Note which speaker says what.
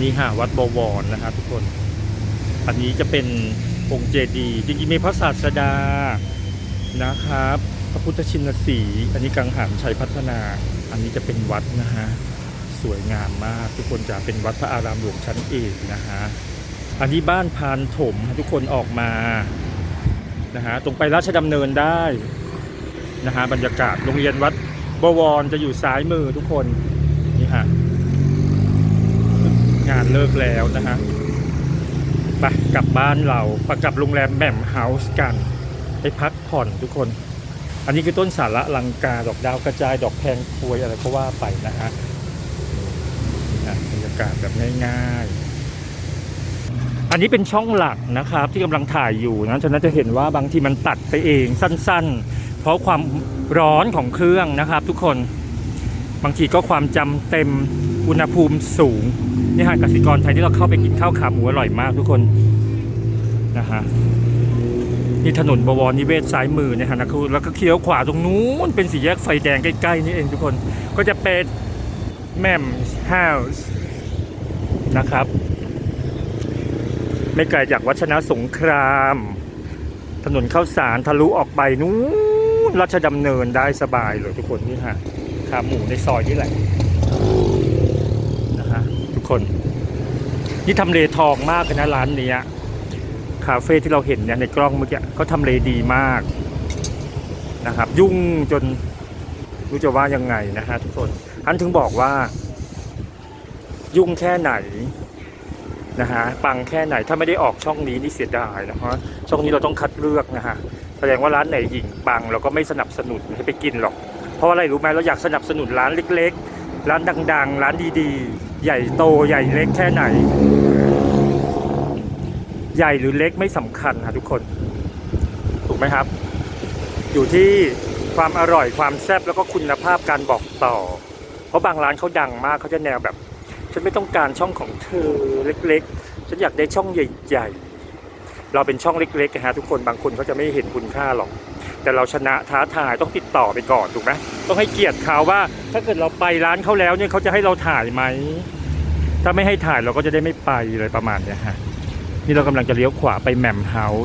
Speaker 1: นี่ค่ะวัดบวรนะครับทุกคน อันนี้จะเป็นองค์เจดีย์จริงๆมีพระศาสดานะครับ พระพุทธชินสีอันนี้กังหันชัยพัฒนา อันนี้จะเป็นวัดนะฮะสวยงามมากทุกคนจะเป็นวัดพระอารามหลวงชั้นเอกนะฮะอันนี้บ้านพานถมทุกคนออกมานะฮะตรงไปราชดำเนินได้นะฮะบรรยากาศโรงเรียนวัดบวรจะอยู่ซ้ายมือทุกคนนี่ฮะ เลิกแล้วนะฮะไปกลับบ้านเราไปกลับโรงแรมแหม่มเฮาส์กัน ไปพักผ่อนทุกคน อันนี้คือต้นสาระลังกา ดอกดาวกระจายดอกแพงพวยอะไรก็ว่าไปนะฮะนี่นะบรรยากาศแบบง่าย ๆ อันนี้เป็นช่องหลักนะครับ ที่กำลังถ่ายอยู่นะฉะนั้นจะเห็นว่าบางทีมันตัดไปเองสั้น ๆ เพราะความร้อนของเครื่องนะครับ ทุกคนบางทีก็ความจำเต็ม อุณหภูมิสูงนี่ฮะกสิกรไทยที่เราเข้าไปกินข้าวขาหมูอร่อยมากทุกคนนะฮะนี่ถนนบวรนิเวศซ้ายมือเนี่ยฮะนะคือแล้วก็เคี้ยวขวาตรงนู้นเป็นสี่แยกไฟแดงใกล้ๆนี่เองทุกคนก็จะเป็นแม่มเฮาส์นะครับ ไม่ไกลจากวัชนะสงคราม ถนนข้าวสารทะลุออกไปนู้นรัชดำเนินได้สบายเลยทุกคนนี่ฮะขาหมูในซอยนี่แหละ คน นี่ทำเลทองมากเลยนะร้านนี้คาเฟ่ที่เราเห็นเนี่ยในกล้องเมื่อกี้เขาทำเลดีมากนะครับ ยุ่งจนรู้จะว่ายังไงนะฮะทุกคนอันถึงบอกว่า ยุ่งแค่ไหนนะฮะปังแค่ไหนถ้าไม่ได้ออกช่องนี้นี่เสียดายนะฮะช่องนี้เราต้องคัดเลือกนะฮะแสดงว่าร้านไหนหญิงปังเราก็ไม่สนับสนุนให้ไปกินหรอก เพราะอะไรรู้ไหมเราอยากสนับสนุนร้านเล็ก ๆ ร้านดัง ๆ ร้านดีๆ ใหญ่โตใหญ่เล็กแค่ไหน ใหญ่หรือเล็กไม่สำคัญค่ะทุกคน ถูกไหมครับ อยู่ที่ความอร่อยความแซ่บแล้วก็คุณภาพการบอกต่อ เพราะบางร้านเขาดังมากเขาจะแนวแบบ ฉันไม่ต้องการช่องของเธอเล็กๆ ฉันอยากได้ช่องใหญ่ๆ เราเป็นช่องเล็กๆนะฮะทุกคนบางคนเขาจะไม่เห็นคุณค่าหรอก แต่เราชนะท้าทายต้องติดต่อไปก่อนถูกไหมต้องให้เกียรติเขาว่า ถ้าเกิดเราไปร้านเขาแล้วเนี่ยเขาจะให้เราถ่ายไหม ถ้าไม่ให้ถ่ายเราก็จะได้ไม่ไปเลยประมาณเนี้ยฮะนี่เรากำลังจะเลี้ยวขวาไปแหม่มเฮาส์